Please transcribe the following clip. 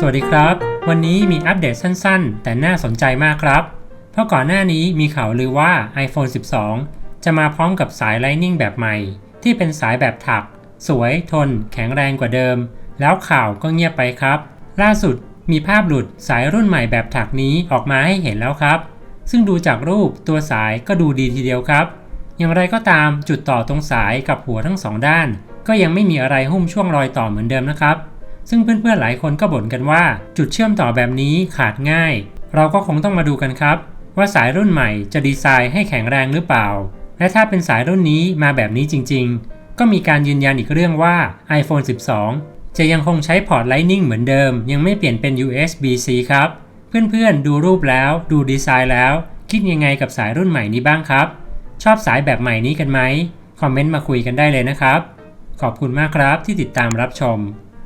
สวัสดีครับ วันนี้มีอัปเดตสั้นๆ แต่น่าสนใจมากครับ เพราะก่อนหน้านี้มีข่าวลือว่า iPhone 12 จะมาพร้อมกับสาย Lightning แบบใหม่ ที่เป็นสายแบบถัก สวย ทน แข็งแรงกว่าเดิม แล้วข่าวก็เงียบไปครับ ล่าสุดมีภาพหลุดสายรุ่นใหม่แบบถักนี้ออกมาให้เห็นแล้วครับ ซึ่งดูจากรูปตัวสายก็ดูดีทีเดียวครับ อย่างไรก็ตามจุดต่อตรงสายกับหัวทั้งสองด้าน ก็ยังไม่มีอะไรหุ้มช่วงรอยต่อเหมือนเดิมนะครับ ซึ่งเพื่อนๆหลายคนก็บ่นกันว่า จุดเชื่อมต่อแบบนี้ขาดง่าย เราก็คงต้องมาดูกันครับ ว่าสายรุ่นใหม่จะดีไซน์ให้แข็งแรงหรือเปล่า และถ้าเป็นสายรุ่นนี้มาแบบนี้จริง ๆ ก็มีการยืนยันอีกเรื่องว่า iPhone 12 จะยังคงใช้พอร์ต Lightning เหมือนเดิม ยังไม่เปลี่ยนเป็น USB-C ครับ เพื่อนๆดูรูปแล้ว ดูดีไซน์แล้ว คิดยังไงกับสายรุ่นใหม่นี้บ้างครับ ชอบสายแบบใหม่นี้กันไหมคอมเมนต์มาคุยกันได้เลยนะครับ ขอบคุณมากครับที่ติดตามรับชม